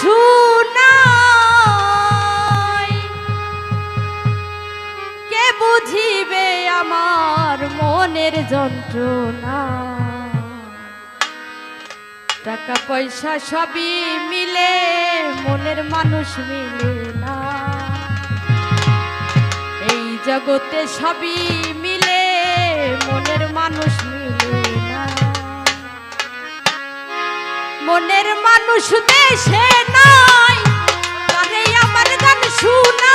শুনাই। কে বুঝিবে আমার মনের যন্ত্রণা? টাকা, পয়সা সবই মিলে, মনের মানুষ মিলে না। এই জগতে সবই মিলে, মনের মানুষ মিলে মনের মানুষ দেশে নাই। আরে আমার গান শুনে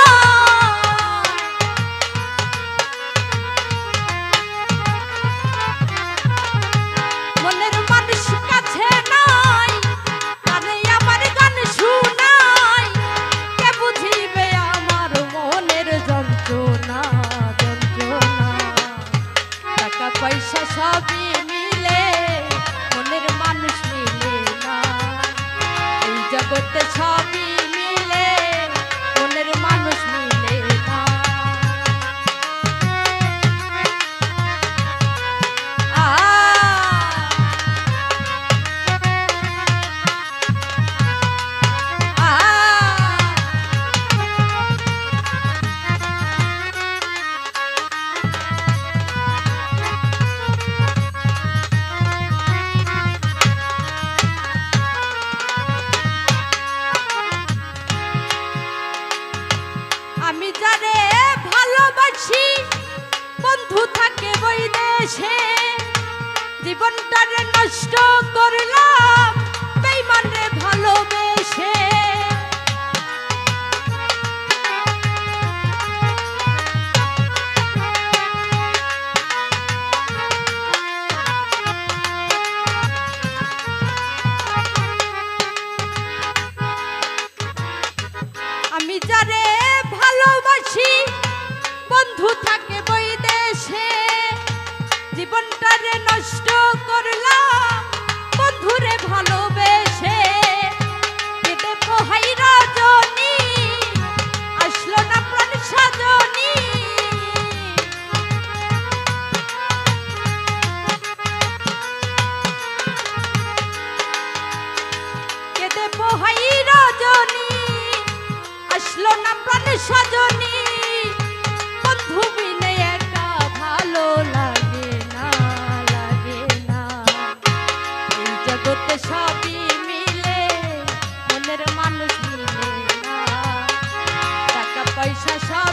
শাসন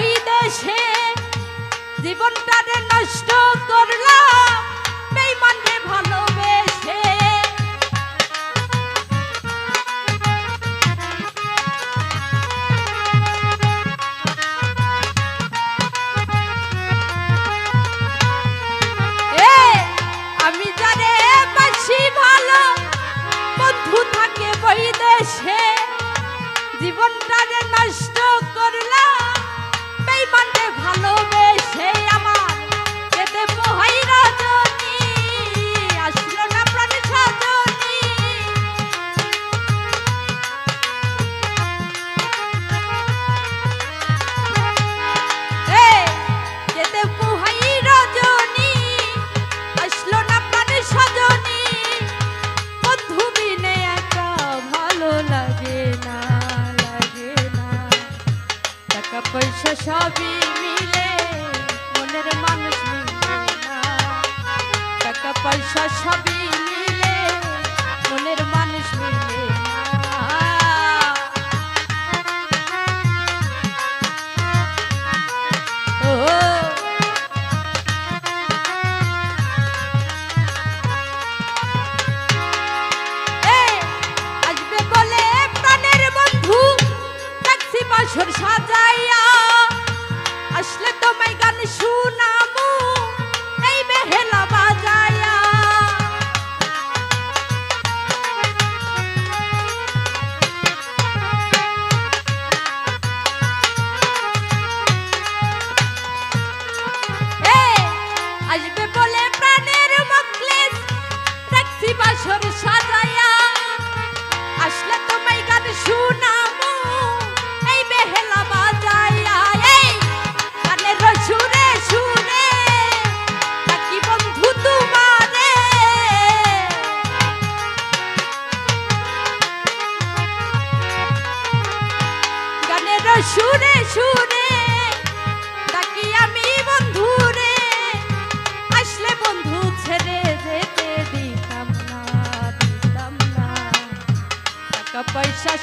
ওই দেশে জীবনটারে নষ্ট করলাম। সবই মিলে মনের মানুষ মিলে না। টাকা পয়সা সবই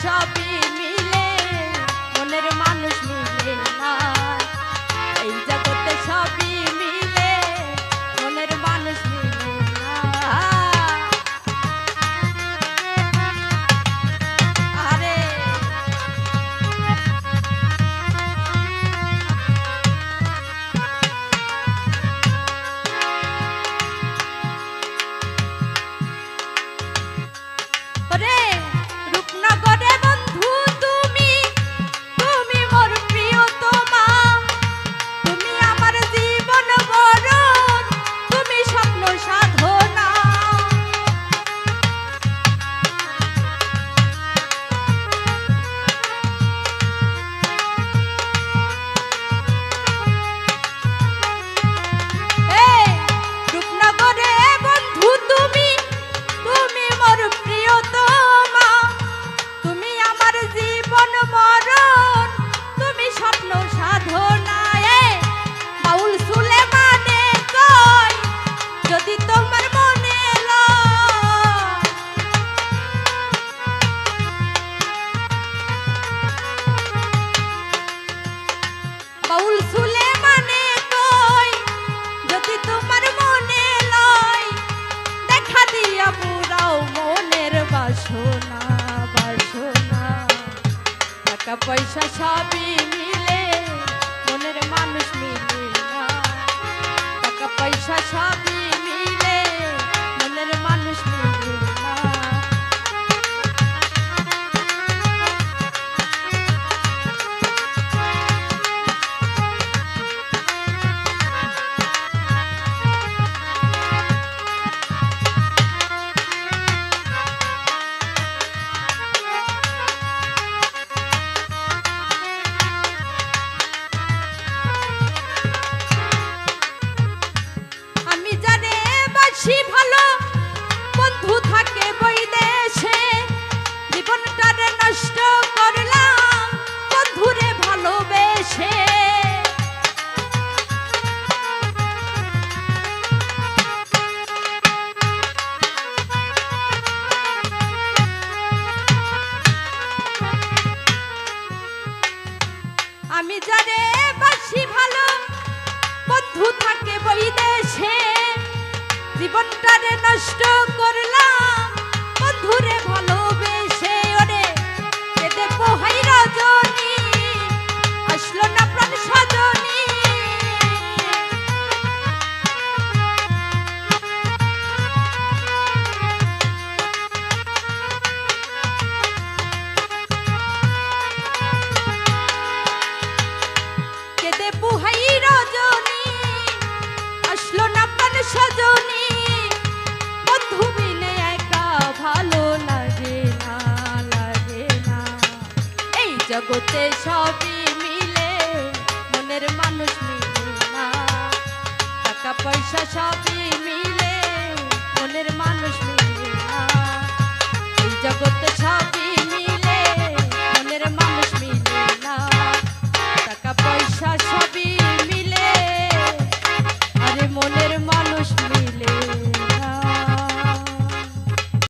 সবই Foi xaxá, জীবনটারে নষ্ট করলাম। জগতে সবই মিলে মনের মানুষ মিলে না। টাকা পয়সা সবই